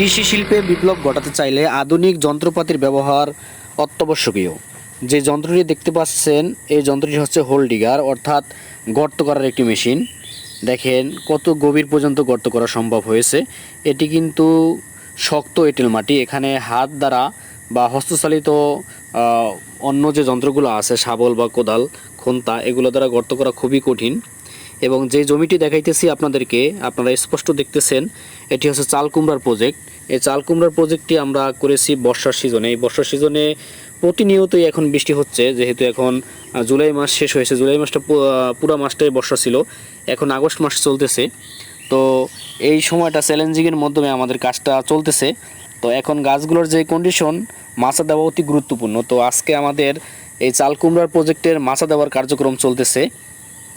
কৃষি শিল্পে বিপ্লব ঘটাতে চাইলে আধুনিক যন্ত্রপাতির ব্যবহার অত্যাবশ্যকীয়। যে যন্ত্রটি দেখতে পাচ্ছেন, এই যন্ত্রটি হচ্ছে হোল ডিগার অর্থাৎ গর্ত করার একটি মেশিন। দেখেন কত গভীর পর্যন্ত গর্ত করা সম্ভব হয়েছে। এটি কিন্তু শক্ত এঁটেল মাটি, এখানে হাত দ্বারা বা হস্তচালিত অন্য যে যন্ত্রগুলো আছে, শাবল বা কোদাল, খন্তা, এগুলো দ্বারা গর্ত করা খুবই কঠিন। এবং যে জমিটি দেখাইতেছি আপনাদেরকে, আপনারা স্পষ্ট দেখতেছেন, এটি হচ্ছে চাল কুমড়ার প্রজেক্ট এই চাল কুমড়ার প্রজেক্টটি আমরা করেছি বর্ষার সিজনে এই বর্ষার সিজনে প্রতিনিয়তই এখন বৃষ্টি হচ্ছে, যেহেতু এখন জুলাই মাস শেষ হয়েছে। জুলাই মাসটা পুরো মাসটাই বর্ষা ছিল। এখন আগস্ট মাস চলতেছে। তো এই সময়টা চ্যালেঞ্জিংয়ের মাধ্যমে আমাদের কাজটা চলতেছে। তো এখন গাছগুলোর যে কন্ডিশন মাছা দেওয়া অতি গুরুত্বপূর্ণ। তো আজকে আমাদের এই চাল কুমড়ার প্রজেক্টের মাছা দেওয়ার কার্যক্রম চলতেছে।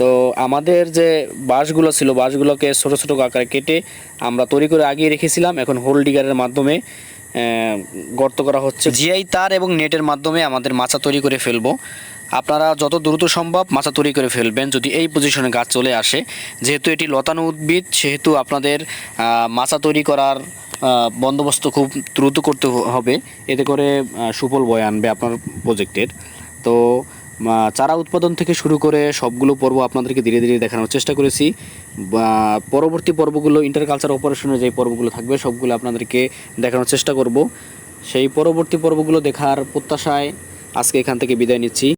তো আমাদের যে বাঁশগুলো ছিল, বাঁশগুলোকে ছোটো ছোটো আকারে কেটে আমরা তৈরি করে আগিয়ে রেখেছিলাম। এখন হোল ডিগারের মাধ্যমে গর্ত করা হচ্ছে। জিআই তার এবং নেটের মাধ্যমে আমাদের মাছা তৈরি করে ফেলব। আপনারা যত দ্রুত সম্ভব মাচা তৈরি করে ফেলবেন যদি এই পজিশনে গাছ চলে আসে। যেহেতু এটি লতানো উদ্ভিদ, সেহেতু আপনাদের মাচা তৈরি করার বন্দোবস্ত খুব দ্রুত করতে হবে। এতে করে সুফল বয়ে আনবে আপনার প্রজেক্টের। তো চারা উৎপাদন থেকে শুরু করে সবগুলো পর্ব আপনাদেরকে ধীরে ধীরে দেখানোর চেষ্টা করেছি। বা পরবর্তী পর্বগুলো ইন্টারকালচার অপারেশনের যে পর্বগুলো থাকবে, সবগুলো আপনাদেরকে দেখানোর চেষ্টা করব। সেই পরবর্তী পর্বগুলো দেখার প্রত্যাশায় আজকে এখান থেকে বিদায় নিচ্ছি।